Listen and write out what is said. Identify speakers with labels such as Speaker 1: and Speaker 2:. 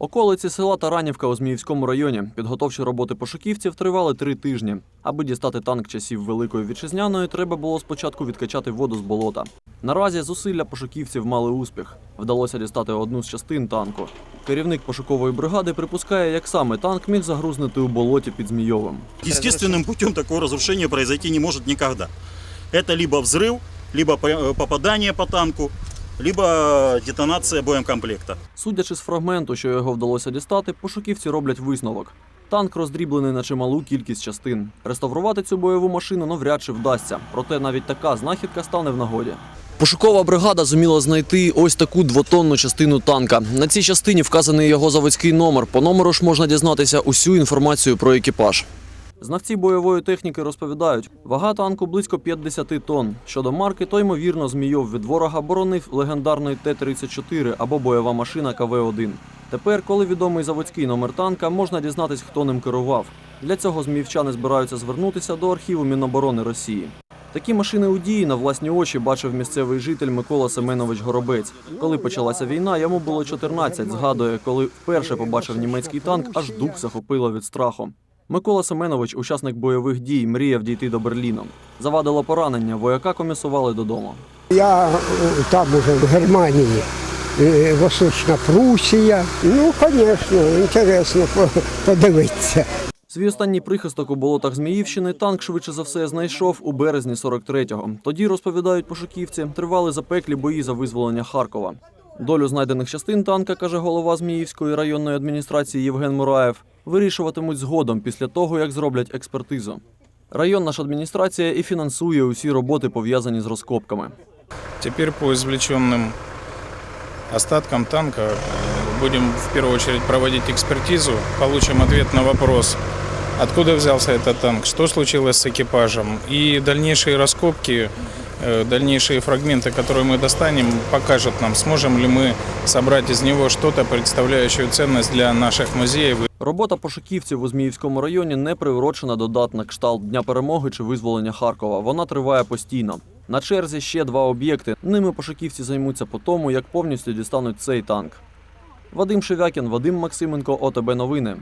Speaker 1: Околиці села Таранівка у Зміївському районі. Підготовчі роботи пошуківців тривали три тижні. Аби дістати танк часів Великої Вітчизняної, треба було спочатку відкачати воду з болота. Наразі зусилля пошуківців мали успіх. Вдалося дістати одну з частин танку. Керівник пошукової бригади припускає, як саме танк міг загрузнути у болоті під Змійовим.
Speaker 2: Естественным путем такого разрушения произойти не может никогда. Это либо взрыв, либо по- э, попадание по танку, либо детонация боемкомплекта.
Speaker 1: Судячи з фрагменту, що його вдалося дістати, пошуківці роблять висновок. Танк роздріблений на чималу кількість частин. Реставрувати цю бойову машину навряд чи вдасться, проте навіть така знахідка стане в нагоді. Пошукова бригада зуміла знайти ось таку двотонну частину танка. На цій частині вказаний його заводський номер. По номеру ж можна дізнатися усю інформацію про екіпаж. Знавці бойової техніки розповідають, вага танку близько 50 тонн. Щодо марки, то ймовірно Змійов від ворога боронив легендарний Т-34 або бойова машина КВ-1. Тепер, коли відомий заводський номер танка, можна дізнатись, хто ним керував. Для цього зміївчани збираються звернутися до архіву Міноборони Росії. Такі машини у дії на власні очі бачив місцевий житель Микола Семенович Горобець. Коли почалася війна, йому було 14. Згадує, коли вперше побачив німецький танк, аж дух захопило від страху. Микола Семенович, учасник бойових дій, мріяв дійти до Берліну. Завадило поранення, вояка комісували додому.
Speaker 3: Я е, там уже в Германії, е, Восточна Прусія. Ну, звісно, інтересно по- подивитися.
Speaker 1: Свій останній прихисток у болотах Зміївщини танк швидше за все знайшов у березні 43-го. Тоді розповідають пошуківці, тривали запеклі бої за визволення Харкова. Долю знайдених частин танка, каже голова Зміївської районної адміністрації Євген Мураєв, вирішуватимуть згодом після того, як зроблять експертизу. Районна ж адміністрація і фінансує усі роботи, пов'язані з розкопками.
Speaker 4: Теперь по извлеченным остаткам танка э, будем в первую очередь проводить экспертизу, получим ответ на вопрос, откуда взялся этот танк, что случилось с экипажем. И дальнейшие раскопки, э, дальнейшие фрагменты, которые мы достанем, покажут нам, сможем ли мы собрать из него что-то, представляющее ценность для наших музеев
Speaker 1: Робота пошуківців у Зміївському районі не приурочена до дат на кшталт Дня перемоги чи визволення Харкова. Вона триває постійно. На черзі ще два об'єкти. Ними пошуківці займуться по тому, як повністю дістануть цей танк. Вадим Шевякін, Вадим Максименко, ОТБ Новини.